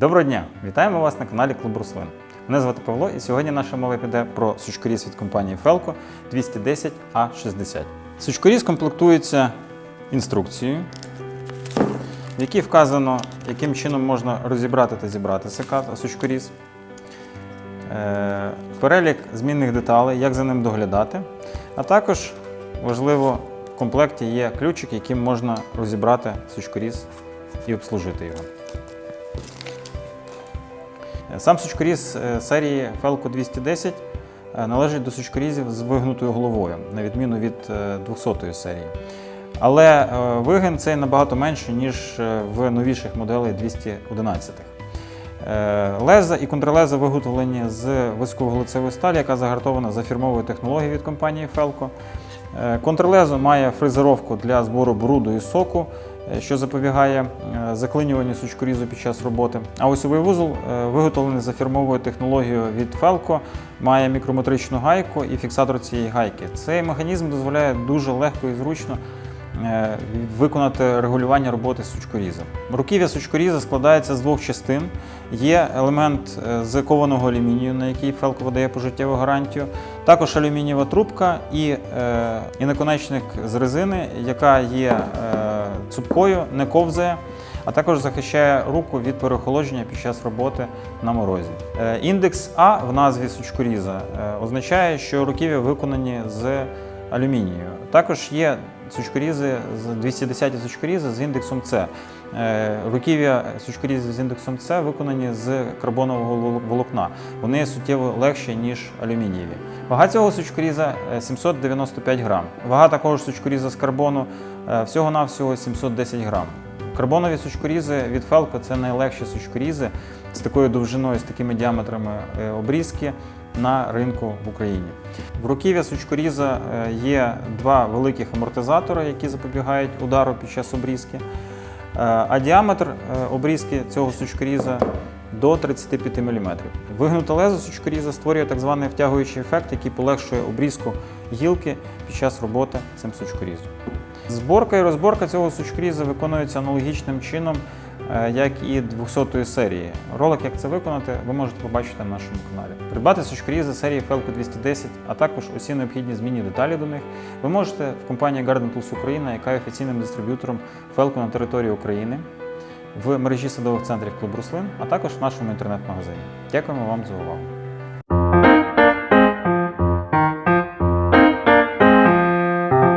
Доброго дня! Вітаємо вас на каналі Клуб Руслин. Мене звати Павло, і сьогодні наша мова піде про сучкоріз від компанії Felco 210A60. Сучкоріз комплектується інструкцією, в якій вказано, яким чином можна розібрати та зібрати секат сучкоріз, е, перелік змінних деталей, як за ним доглядати, а також важливо в комплекті є ключик, яким можна розібрати сучкоріз і обслужити його. Сам сучкоріз е, серії Felco 210 е, належить до сучкорізів з вигнутою головою, на відміну від 200 серії. Але е, вигин цей набагато менший, ніж е, в новіших моделей 211. Е, Леза і контрлеза виготовлені з високовуглецевої сталі, яка загартована за фірмовою технологією від компанії Felco. Е, Контрлезо має фрезеровку для збору бруду і соку, е, що запобігає е, заклинюванню сучкорізу під час роботи. А осьовий вузол, е, виготовлений за фірмовою технологією від Felco, має мікрометричну гайку і фіксатор цієї гайки. Цей механізм дозволяє дуже легко і зручно е, виконати регулювання роботи сучкоріза. Руків'я сучкоріза складається з двох частин. Є елемент е, з кованого алюмінію, на який Felco видає пожиттєву гарантію. Також алюмінієва трубка і, е, і наконечник з резини, яка є е, цупкою, не ковзає, а також захищає руку від переохолодження під час роботи на морозі. Е, індекс А в назві сучкоріза е, означає, що руків'я виконані з алюмінію. Також є сучкорізи з 210 сучкорізи з індексом С. Е, Руків'я сучкорізів з індексом С виконані з карбонового волокна. Вони суттєво легші, ніж алюмінієві. Вага цього сучкоріза е, 795 грам. Вага такого ж сучкоріза з карбону е, всього-навсього 710 грам. Карбонові сучкорізи від Felco – це найлегші сучкорізи з такою довжиною, з такими діаметрами е, обрізки на ринку в Україні. В руків'я сучкоріза е, є два великих амортизатори, які запобігають удару під час обрізки. Е, А діаметр обрізки цього сучкоріза до 35 мм. Вигнуте лезо сучкоріза створює так званий втягуючий ефект, який полегшує обрізку гілки під час роботи цим сучкорізом. Зборка і розборка цього сучкріза виконується аналогічним чином, е, як і 200-ї серії. Ролик, як це виконати, ви можете побачити на нашому каналі. Придбати сучкрізи серії Felco 210, а також усі необхідні змінні деталі до них, ви можете в компанії Garden Tools Україна, яка є офіційним дистриб'ютором Felco на території України, в мережі садових центрів Клуб Руслин, а також в нашому інтернет-магазині. Дякуємо вам за увагу.